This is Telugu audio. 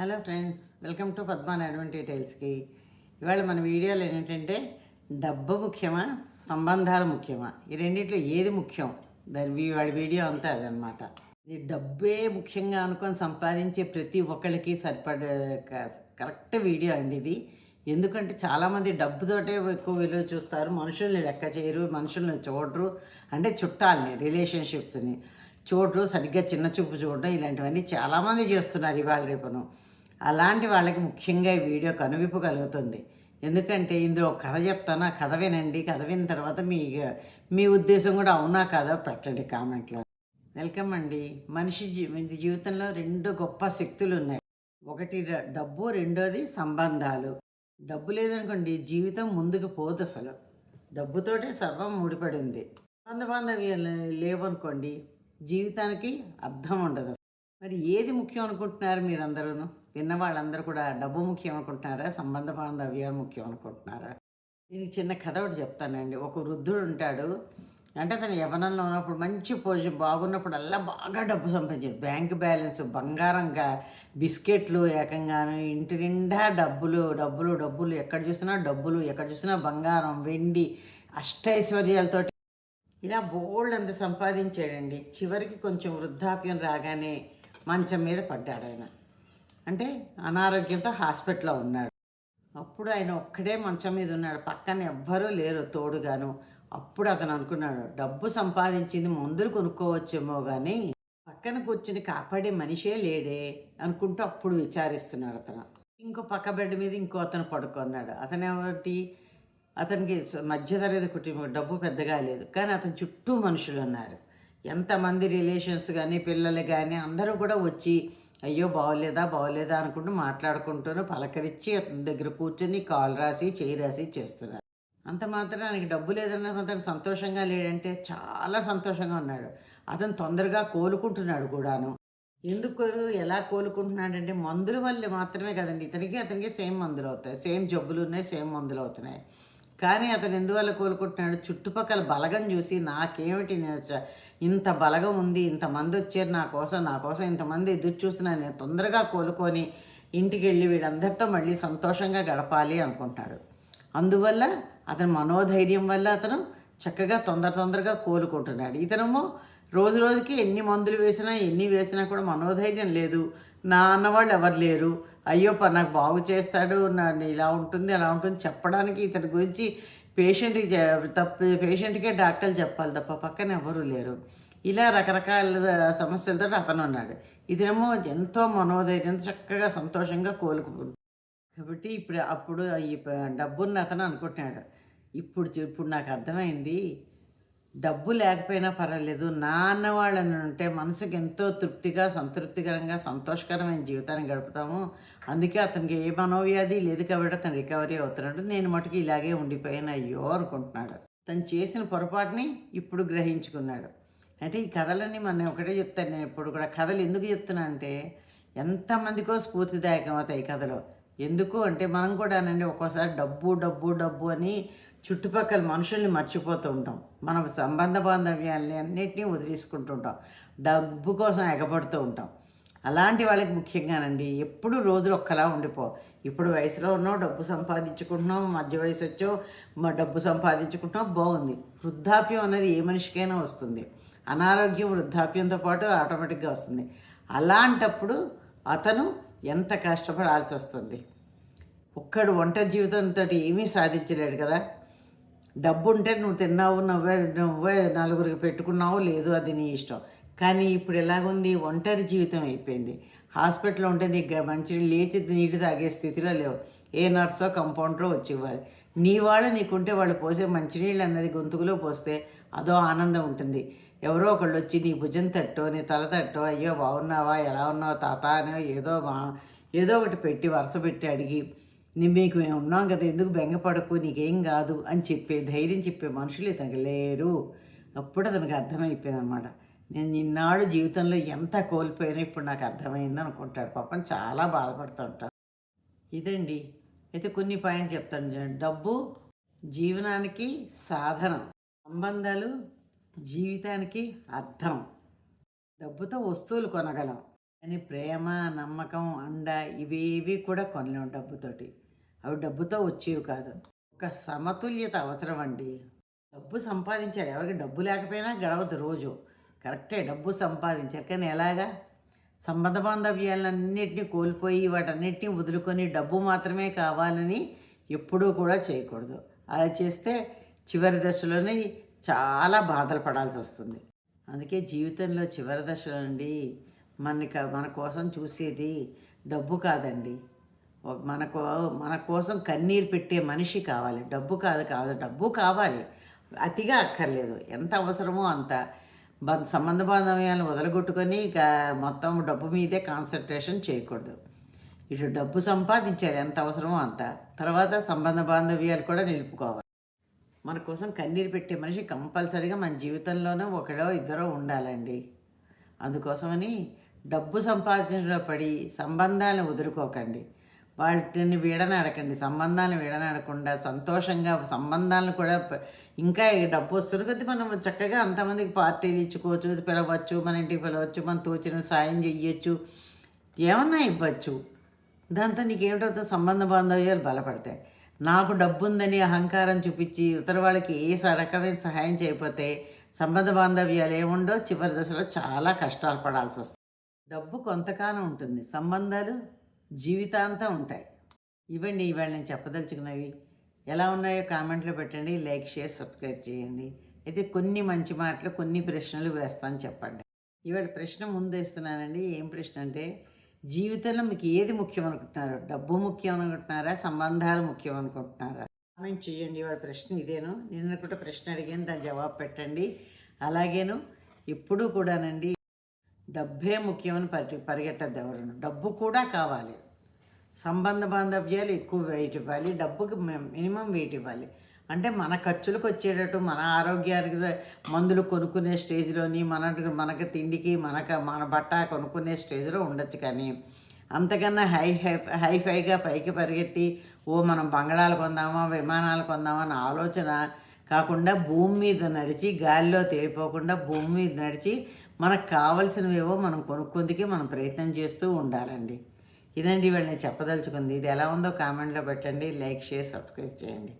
Hello friends welcome to Padman advent టైల్స్కి. ఇవాళ మన వీడియోలో ఏంటంటే డబ్బు ముఖ్యమా సంబంధాలు ముఖ్యమా? ఈ రెండింటిలో ఏది ముఖ్యం? దాని ఇవాళ వీడియో అంతా అదనమాట. ఈ డబ్బే ముఖ్యంగా అనుకొని సంపాదించే ప్రతి ఒక్కరికి సరిపడే క- కరెక్ట్ వీడియో అండి ఇది. ఎందుకంటే చాలామంది డబ్బుతోటే ఎక్కువ విలువ చూస్తారు. మనుషుల్ని లెక్క చేయరు మనుషుల్ని చూడరు. అంటే చుట్టాలని రిలేషన్షిప్స్ని చూడరు. సరిగ్గా చిన్న చూపు చూడడం ఇలాంటివన్నీ చాలామంది చేస్తున్నారు ఇవాళ రేపును. అలాంటి వాళ్ళకి ముఖ్యంగా ఈ వీడియో కనువిప్పు కలుగుతుంది. ఎందుకంటే ఇందులో ఒక కథ చెప్తాను ఆ కథ వినండి. కథ విన్న తర్వాత మీ మీ ఉద్దేశం కూడా అవునా కాదా పెట్టండి కామెంట్లో. వెల్కమ్ అండి. మనిషి జీ జీవితంలో రెండు గొప్ప శక్తులు ఉన్నాయి ఒకటి డ- డబ్బు రెండోది సంబంధాలు. డబ్బు లేదనుకోండి జీవితం ముందుకు పోదు అసలు. డబ్బుతోటే సర్వం ముడిపడింది. సంబంధ బాంధవ్యాలు లేవనుకోండి జీవితానికి అర్థం ఉండదు మరి ఏది ముఖ్యం అనుకుంటున్నారు మీరందరూ విన్న వాళ్ళందరూ కూడా డబ్బు ముఖ్యం అనుకుంటున్నారా? సంబంధ బాంధవ్యాలు ముఖ్యం అనుకుంటున్నారా? దీనికి చిన్న కథ ఒకటి చెప్తానండి. ఒక వృద్ధుడు ఉంటాడు. అంటే తను యవనంలో ఉన్నప్పుడు మంచి పొజిషన్ బాగున్నప్పుడల్లా బాగా డబ్బు సంపాదించాడు. బ్యాంక్ బ్యాలెన్స్ బంగారంగా బిస్కెట్లు ఏకంగాను ఇంటి నిండా డబ్బులు డబ్బులు డబ్బులు. ఎక్కడ చూసినా డబ్బులు ఎక్కడ చూసినా బంగారం వెండి అష్టైశ్వర్యాలతో ఇలా బోల్డ్ అంత సంపాదించాడండి. చివరికి కొంచెం వృద్ధాప్యం రాగానే మంచం మీద పడ్డాడు ఆయన అంటే అనారోగ్యంతో హాస్పిటల్లో ఉన్నాడు. అప్పుడు ఆయన ఒక్కడే మంచం మీద ఉన్నాడు. పక్కన ఎవ్వరూ లేరు తోడుగాను. అప్పుడు అతను అనుకున్నాడు డబ్బు సంపాదించింది మందులు కొనుక్కోవచ్చేమో కానీ పక్కన కూర్చుని కాపాడే మనిషే లేడే అనుకుంటూ అప్పుడు విచారిస్తున్నాడు అతను. ఇంకో పక్క బెడ్ మీద ఇంకో అతను పడుకున్నాడు. అతను ఒకటి అతనికి మధ్యతరగతి కుటుంబం డబ్బు పెద్దగా లేదు. కానీ అతని చుట్టూ మనుషులు ఉన్నారు. ఎంతమంది రిలేషన్స్ కానీ పిల్లలు కానీ అందరూ కూడా వచ్చి అయ్యో బాగోలేదా బాగోలేదా అనుకుంటూ మాట్లాడుకుంటూనే పలకరించి అతని దగ్గర కూర్చొని కాల్ రాసి చేయి రాసి చేస్తున్నారు. అంత మాత్రం ఆయనకి డబ్బు లేదన్న మాత్రం సంతోషంగా లేడంటే చాలా సంతోషంగా ఉన్నాడు. అతను తొందరగా కోలుకుంటున్నాడు కూడాను. ఎందుకు ఎలా కోలుకుంటున్నాడంటే మందుల వల్ల మాత్రమే కదండి. ఇతనికి అతనికి సేమ్ మందులు అవుతాయి. సేమ్ జబ్బులు ఉన్నాయి సేమ్ మందులు అవుతున్నాయి. కానీ అతను ఎందువల్ల కోలుకుంటున్నాడు? చుట్టుపక్కల బలగం చూసి నాకేమిటి నేను ఇంత బలగం ఉంది ఇంతమంది వచ్చారు నా కోసం నా కోసం ఇంతమంది ఎదురు చూస్తున్నారు నేను తొందరగా కోలుకొని ఇంటికి వెళ్ళి వీడందరితో మళ్ళీ సంతోషంగా గడపాలి అనుకుంటున్నాడు అందువల్ల అతని మనోధైర్యం వల్ల అతను చక్కగా తొందర తొందరగా కోలుకుంటున్నాడు. ఇతనేమో రోజు రోజుకి ఎన్ని మందులు వేసినా ఎన్ని వేసినా కూడా మనోధైర్యం లేదు. నా అన్నవాళ్ళు ఎవరు లేరు? అయ్యో నాకు బాగు చేస్తాడు నన్ను ఇలా ఉంటుంది అలా ఉంటుంది చెప్పడానికి ఇతని గురించి పేషెంట్కి తప్ప పేషెంట్కే డాక్టర్లు చెప్పాలి తప్ప పక్కన ఎవరు లేరు. ఇలా రకరకాల సమస్యలతో అతను ఉన్నాడు. ఇదేమో ఎంతో మనోధైర్యం చక్కగా సంతోషంగా కోలుకుంటుంది. కాబట్టి ఇప్పుడు అప్పుడు ఈ డబ్బున్న అతను అనుకుంటున్నాడు. ఇప్పుడు ఇప్పుడు నాకు అర్థమైంది. డబ్బు లేకపోయినా పర్వాలేదు. నా అన్నవాళ్ళని ఉంటే మనసుకి ఎంతో తృప్తిగా సంతృప్తికరంగా సంతోషకరమైన జీవితాన్ని గడుపుతాము. అందుకే అతనికి ఏ మనోవ్యాధి లేదు కాబట్టి అతను రికవరీ అవుతున్నాడు. నేను మటుకు ఇలాగే ఉండిపోయాను అయ్యో అనుకుంటున్నాడు. తను చేసిన పొరపాటుని ఇప్పుడు గ్రహించుకున్నాడు. అంటే ఈ కథలన్నీ మన ఒకటే చెప్తాను. నేను ఇప్పుడు కూడా కథలు ఎందుకు చెప్తున్నా అంటే ఎంతమందికో స్ఫూర్తిదాయకం అవుతాయి ఈ కథలో. ఎందుకు అంటే మనం కూడానండి ఒక్కోసారి డబ్బు డబ్బు డబ్బు అని చుట్టుపక్కల మనుషుల్ని మర్చిపోతూ ఉంటాం. మన సంబంధ బాంధవ్యాలని అన్నింటినీ వదిలేసుకుంటుంటాం డబ్బు కోసం ఎగబడుతూ ఉంటాం. అలాంటి వాళ్ళకి ముఖ్యంగానండి ఎప్పుడు రోజులు ఒక్కలా ఉండిపో. ఇప్పుడు వయసులో ఉన్నావు డబ్బు సంపాదించుకుంటున్నాం మధ్య వయసు వచ్చో మా డబ్బు సంపాదించుకుంటున్నాం బాగుంది. వృద్ధాప్యం అనేది ఏ మనిషికైనా వస్తుంది. అనారోగ్యం వృద్ధాప్యంతో పాటు ఆటోమేటిక్గా వస్తుంది. అలాంటప్పుడు అతను ఎంత కష్టపడాల్సి వస్తుంది? ఒక్కడు ఒంటరి జీవితంతో ఏమీ సాధించలేడు కదా. డబ్బు ఉంటే నువ్వు తిన్నావు నువ్వే నువ్వే నలుగురికి పెట్టుకున్నావు లేదు అది నీ ఇష్టం. కానీ ఇప్పుడు ఎలాగుంది? ఒంటరి జీవితం అయిపోయింది. హాస్పిటల్లో ఉంటే నీకు మంచి లేచి నీళ్ళు తాగే స్థితిలో లేవు. ఏ నర్సో కంపౌండరో వచ్చి ఇవ్వాలి. నీ వాళ్ళు నీకుంటే వాళ్ళు పోసే మంచినీళ్ళు అన్నది గొంతుకులో పోస్తే అదో ఆనందం ఉంటుంది. ఎవరో ఒకళ్ళు వచ్చి నీ భుజం తట్టో నీ తల తట్టో అయ్యో బాగున్నావా ఎలా ఉన్నావా తాత? అనో ఏదో మా ఏదో ఒకటి పెట్టి వరుస పెట్టి అడిగి మీకు మేము ఉన్నాం కదా ఎందుకు బెంగపడకు? నీకేం కాదు అని చెప్పే ధైర్యం చెప్పే మనుషులు ఇతను లేరు. అప్పుడు అతనికి అర్థమైపోయింది అనమాట నేను నిన్నాడు జీవితంలో ఎంత కోల్పోయినా ఇప్పుడు నాకు అర్థమైంది అనుకుంటాడు. పాపం చాలా బాధపడుతుంటాడు. ఇదండి. అయితే కొన్ని పాయింట్ చెప్తాను డబ్బు జీవనానికి సాధనం. సంబంధాలు జీవితానికి అర్థం. డబ్బుతో వస్తువులు కొనగలం. కానీ ప్రేమ నమ్మకం అండ ఇవేవి కూడా కొనలేము డబ్బుతోటి. అవి డబ్బుతో వచ్చేవి కాదు. ఒక సమతుల్యత అవసరం అండి. డబ్బు సంపాదించాలి. ఎవరికి డబ్బు లేకపోయినా గడవదు రోజు. కరెక్టే డబ్బు సంపాదించాలి. కానీ ఎలాగా? సంబంధ బాంధవ్యాలన్నింటినీ కోల్పోయి వాటన్నిటిని వదులుకొని డబ్బు మాత్రమే కావాలని ఎప్పుడూ కూడా చేయకూడదు. అలా చేస్తే చివరి దశలోనే చాలా బాధలు పడాల్సి వస్తుంది. అందుకే జీవితంలో చివరి దశలో అండి మనకి మన కోసం చూసేది డబ్బు కాదండి. మనకు మన కోసం కన్నీరు పెట్టే మనిషి కావాలి. డబ్బు కాదు కాదు డబ్బు కావాలి. అతిగా అక్కర్లేదు. ఎంత అవసరమో అంత. బ- సంబంధ బాంధవ్యాలను వదలగొట్టుకొని ఇక మొత్తం డబ్బు మీదే కాన్సన్ట్రేషన్ చేయకూడదు. ఇటు డబ్బు సంపాదించాలి ఎంత అవసరమో అంత. తర్వాత సంబంధ బాంధవ్యాలు కూడా నిలుపుకోవాలి. మన కోసం కన్నీరు పెట్టే మనిషి కంపల్సరీగా మన జీవితంలోనే ఒకడో ఇద్దరో ఉండాలండి. అందుకోసమని డబ్బు సంపాదించడం పడి సంబంధాలను వదులుకోకండి. వాటిని వీడనాడకండి. సంబంధాలను వీడనాడకుండా సంతోషంగా సంబంధాలను కూడా ఇంకా డబ్బు వస్తున్న కొద్దీ మనం చక్కగా అంతమందికి పార్టీలు ఇచ్చుకోవచ్చు పిలవచ్చు మన ఇంటికి పిలవచ్చు మనం తోచిన సాయం చెయ్యొచ్చు ఏమన్నా ఇవ్వచ్చు. దాంతో నీకేమిటవుతుంది సంబంధ బాంధవ్యాలు బలపడతాయి. నాకు డబ్బు ఉందని అహంకారం చూపించి ఇతర వాళ్ళకి ఏ రకమైన సహాయం చేయకపోతే సంబంధ బాంధవ్యాలు ఏముండో చివరి దశలో చాలా కష్టాలు పడాల్సి వస్తుంది డబ్బు కొంతకాలం ఉంటుంది. సంబంధాలు జీవితాంతం ఉంటాయి. ఇవ్వండి ఇవాళ నేను చెప్పదలుచుకున్నవి. ఎలా ఉన్నాయో కామెంట్లో పెట్టండి లైక్ షేర్ సబ్స్క్రైబ్ చేయండి. అయితే కొన్ని మంచి మాటలు కొన్ని ప్రశ్నలు వేస్తాను చెప్పండి. ఇవాళ ప్రశ్న ముందు వేస్తున్నానండి. ఏం ప్రశ్న అంటే జీవితంలో మీకు ఏది ముఖ్యం అనుకుంటున్నారు? డబ్బు ముఖ్యం అనుకుంటున్నారా? సంబంధాలు ముఖ్యం అనుకుంటున్నారా? కామెంట్ చేయండి. ఇవాళ ప్రశ్న ఇదేను. నిన్న కూడా ప్రశ్న అడిగాను దాని జవాబు పెట్టండి. అలాగేను ఎప్పుడూ కూడానండి డబ్బే ముఖ్యమని పరి పరిగెట్టద్దు ఎవరు డబ్బు కూడా కావాలి. సంబంధ బాంధవ్యాలు ఎక్కువ వెయిట్ ఇవ్వాలి. డబ్బుకి మినిమం వెయిట్ ఇవ్వాలి. అంటే మన ఖర్చులకు వచ్చేటట్టు మన ఆరోగ్యానికి మందులు కొనుక్కునే స్టేజ్లోని మన మనకి తిండికి మనక మన బట్ట కొనుక్కునే స్టేజ్లో ఉండొచ్చు కానీ అంతకన్నా హై హై హైఫైగా పైకి పరిగెట్టి ఓ మనం బంగళాలు కొందామా విమానాలు కొందామా అన్న ఆలోచన కాకుండా భూమి మీద నడిచి గాలిలో తేలిపోకుండా భూమి మీద నడిచి మనకు కావలసినవేవో మనం కొనుక్కుందుకే మనం ప్రయత్నం చేస్తూ ఉండాలండి. ఇదండి ఇవాళ నేను చెప్పదలుచుకుంది. ఇది ఎలా ఉందో కామెంట్లో పెట్టండి. లైక్ షేర్ సబ్స్క్రైబ్ చేయండి.